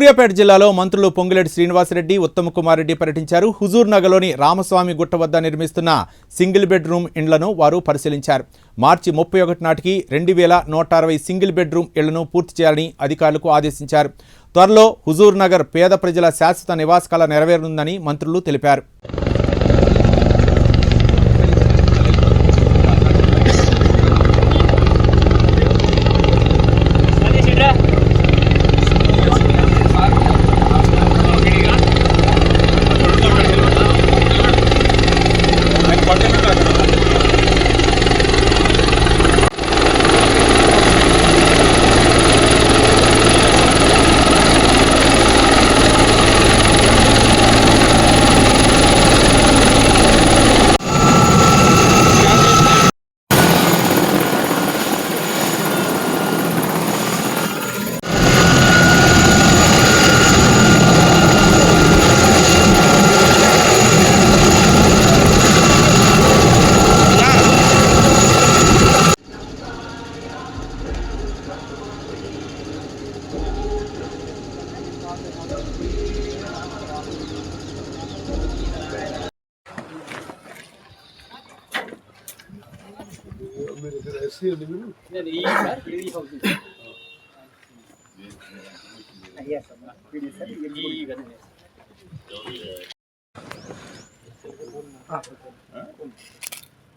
సూర్యాపేట జిల్లాలో మంత్రులు పొంగులేటి శ్రీనివాసరెడ్డి ఉత్తమ్ కుమార్ రెడ్డి పర్యటించారు. హుజూర్ నగర్లోని రామస్వామి గుట్ట వద్ద నిర్మిస్తున్న సింగిల్ బెడ్రూమ్ ఇండ్లను వారు పరిశీలించారు. మార్చి ముప్పై ఒకటి నాటికి రెండు వేల నూట అరవై సింగిల్ బెడ్రూమ్ ఇళ్ళను పూర్తి చేయాలని అధికారులకు ఆదేశించారు. త్వరలో హుజూర్ నగర్ పేద ప్రజల శాశ్వత నివాస నెరవేరనుందని మంత్రులు తెలిపారు.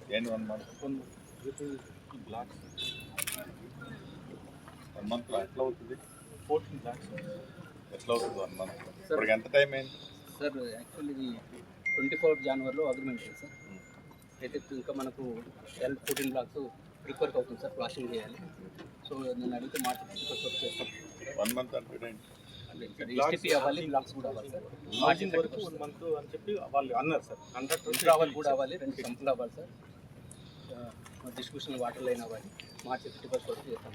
ఏంటి వన్ మంత్ వన్ మంత్ ఎట్లా అవుతుంది ఫోర్టీన్ ల్యాక్స్ ఎట్లా అవుతుంది వన్ మంత్ ఇప్పటికి ఎంత టైం అయింది? సార్ యాక్చువల్లీ ఇది ట్వంటీ ఫోర్ జనవరిలో అగ్రిమెంట్ సార్. అయితే ఇంకా మనకు ట్వెల్వ్ ఫోర్టీన్ బ్లాక్స్ ప్రిపేర్ అవుతుంది సార్ ప్లాస్టింగ్ చేయాలి. సో నేను అడిగితే మాట ప్రిపేర్ చేస్తాం వన్ మంత్ అంటే ఎస్టీపీ అవ్వాలి బ్లాక్స్ కూడా అవ్వాలి సార్. మార్జిన్ వరకు వన్ మంత్ అని చెప్పి వాళ్ళు అన్నారు సార్. హండ్రెడ్ రావాలి కూడా అవ్వాలి రెండు సంపులు అవ్వాలి సార్. డిస్ట్రిబ్యూషన్ వాటర్ లైన్ అవ్వాలి మార్చి ఫిఫ్టీ ఫస్ట్ వరకు చేస్తాం.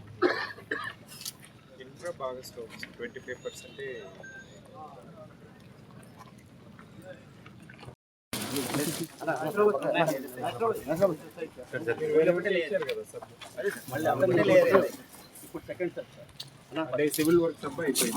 ఇన్ఫ్రా బాగా స్టోర్ ట్వంటీ ఫైవ్ పర్సెంట్. కదా సార్ ఇప్పుడు సెకండ్ సార్ అంటే సివిల్ వర్క్ తప్ప అయిపోయింది.